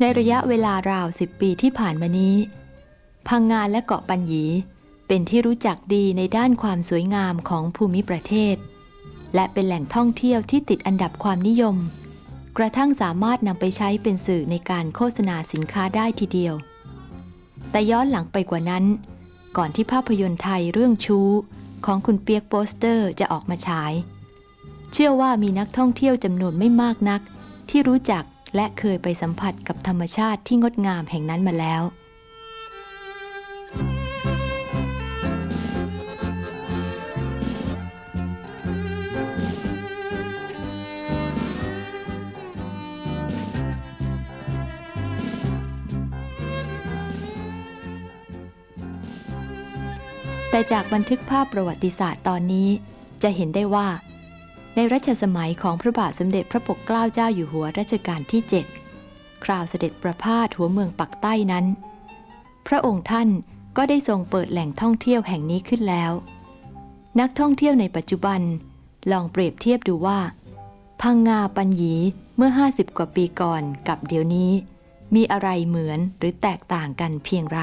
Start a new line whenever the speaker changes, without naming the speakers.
ในระยะเวลาราวสิบปีที่ผ่านมานี้ พังงานและเกาะปัญญีเป็นที่รู้จักดีในด้านความสวยงามของภูมิประเทศ และเป็นแหล่งท่องเที่ยวที่ติดอันดับความนิยม กระทั่งสามารถนำไปใช้เป็นสื่อในการโฆษณาสินค้าได้ทีเดียว แต่ย้อนหลังไปกว่านั้น ก่อนที่ภาพยนตร์ไทยเรื่องชู้ ของคุณเปียกโปสเตอร์จะออกมาฉาย เชื่อว่ามีนักท่องเที่ยวจำนวนไม่มากนัก ที่รู้จัก และเคยไปสัมผัสกับธรรมชาติที่งดงามแห่งนั้นมาแล้ว แต่จากบันทึกภาพประวัติศาสตร์ตอนนี้จะเห็นได้ว่า ในรัชสมัยของพระบาทสมเด็จพระปกเกล้าเจ้าอยู่หัวรัชกาลที่ 7 คราวเสด็จประพาสหัวเมืองปักใต้นั้น พระองค์ท่านก็ได้ทรงเปิดแหล่งท่องเที่ยวแห่งนี้ขึ้นแล้ว นักท่องเที่ยวในปัจจุบันลองเปรียบเทียบดูว่า พังงาปัญญีเมื่อ 50 กว่าปีก่อนกับเดี๋ยวนี้ มีอะไรเหมือนหรือแตกต่างกันเพียงไร